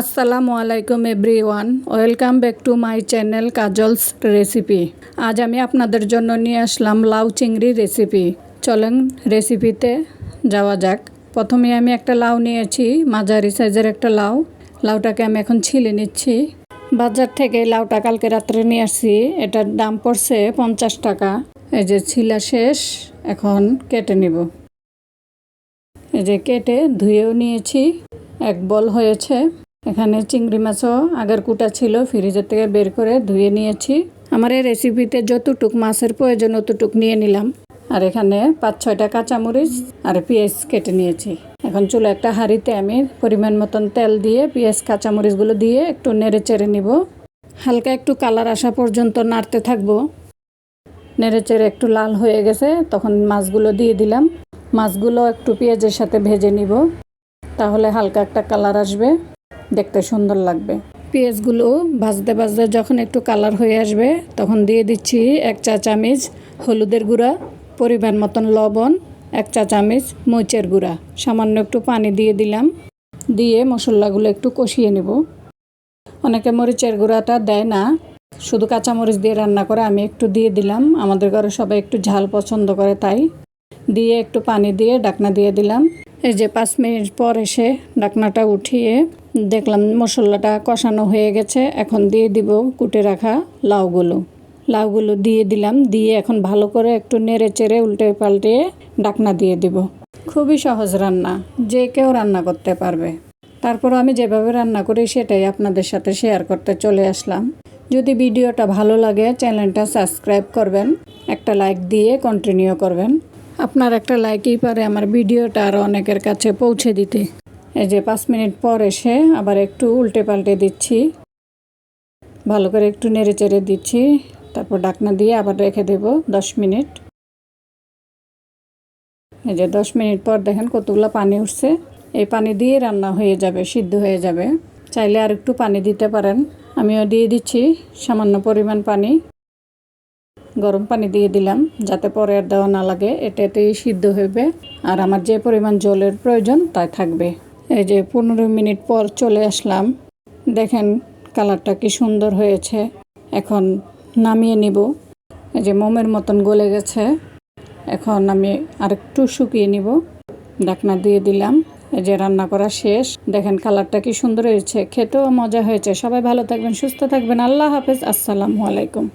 আসসালামু আলাইকুম everyone. Welcome back to my channel Kajal's recipe. আজ আমি আপনাদের জন্য নিয়ে আসলাম লাউ চিংড়ি রেসিপি। চলেন রেসিপিতে যাওয়া যাক। প্রথমে আমি একটা লাউ নিয়েছি, মাঝারি সাইজের একটা লাউ। লাউটাকে আমি এখন ছিলে নিচ্ছি। বাজার থেকে লাউটা কালকে রাত্রে নিয়ে আসি এটার দাম পড়ছে পঞ্চাশ টাকা। এই যে ছিলা শেষ, এখন কেটে নিব। এই যে কেটে ধুয়েও নিয়েছি। এক বল হয়েছে। এখানে চিংড়ি মাছও আগের কুটা ছিল, ফ্রিজের থেকে বের করে ধুয়ে নিয়েছি। আমার এই রেসিপিতে যতটুক মাছের প্রয়োজন অতটুক নিয়ে নিলাম। আর এখানে পাঁচ ছয়টা কাঁচামরিচ আর পেঁয়াজ কেটে নিয়েছি। এখন চুলো একটা হাঁড়িতে আমি পরিমাণ মতন তেল দিয়ে পেঁয়াজ, কাঁচামরিচগুলো দিয়ে একটু নেড়ে চেড়ে নিব। হালকা একটু কালার আসা পর্যন্ত নাড়তে থাকব। নেড়ে চেড়ে একটু লাল হয়ে গেছে, তখন মাছগুলো দিয়ে দিলাম। মাছগুলো একটু পেঁয়াজের সাথে ভেজে নিব। তাহলে হালকা একটা কালার আসবে। দেখতে সুন্দর লাগবে। পেঁয়াজগুলো ভাজতে ভাজতে যখন একটু কালার হয়ে আসবে, তখন দিয়ে দিচ্ছি এক চা চামচ হলুদের গুঁড়া, পরিমাণ মতন লবণ, এক চা চামচ মরিচের গুঁড়া। সামান্য একটু পানি দিয়ে দিলাম। দিয়ে মশলাগুলো একটু কষিয়ে নেব। অনেকে মরিচের গুঁড়াটা দেয় না। শুধু কাঁচামরিচ দিয়ে রান্না করে আমি একটু দিয়ে দিলাম। আমাদের ঘরে সবাই একটু ঝাল পছন্দ করে তাই। দিয়ে একটু পানি দিয়ে ডাকনা দিয়ে দিলাম। এই যে পাঁচ মিনিট পর এসে ডাকনাটা উঠিয়ে দেখলাম মশলাটা কষানো হয়ে গেছে। এখন দিয়ে দিব কুটে রাখা লাউগুলো। লাউগুলো দিয়ে দিলাম, দিয়ে এখন ভালো করে একটু নেড়ে চেড়ে উল্টে পাল্টে ডাকনা দিয়ে দিব। খুবই সহজ রান্না, যে কেউ রান্না করতে পারবে। তারপর আমি যেভাবে রান্না করি সেটাই আপনাদের সাথে শেয়ার করতে চলে আসলাম। যদি ভিডিওটা ভালো লাগে, চ্যানেলটা সাবস্ক্রাইব করবেন, একটা লাইক দিয়ে কন্টিনিউ করবেন। আপনার একটা লাইকই পারে আমার ভিডিওটা আরও অনেকের কাছে পৌঁছে দিতে। এই যে পাঁচ মিনিট পর এসে আবার একটু উল্টে পাল্টে দিচ্ছি। ভালো করে একটু নেড়ে চেড়ে দিচ্ছি। তারপর ডাকনা দিয়ে আবার রেখে দেব দশ মিনিট। এই যে দশ মিনিট পর দেখেন কতগুলো পানি উঠছে। এই পানি দিয়ে রান্না হয়ে যাবে, সিদ্ধ হয়ে যাবে। চাইলে আর একটু পানি দিতে পারেন। আমিও দিয়ে দিচ্ছি সামান্য পরিমাণ পানি। গরম পানি দিয়ে দিলাম যাতে পরে আর দেওয়া না লাগে। এটাতেই সিদ্ধ হবে আর আমার যে পরিমাণ জলের প্রয়োজন তাই থাকবে। এই যে পনেরো মিনিট পর চলে আসলাম। দেখেন কালারটা কি সুন্দর হয়েছে। এখন নামিয়ে নিব। এই যে মোমের মতন গলে গেছে। এখন আমি আরেকটু শুকিয়ে নিব। ডাকনা দিয়ে দিলাম। এই যে রান্না করা শেষ। দেখেন কালারটা কি সুন্দর হয়েছে। খেতেও মজা হয়েছে। সবাই ভালো থাকবেন, সুস্থ থাকবেন। আল্লাহ হাফেজ। আসসালামু আলাইকুম।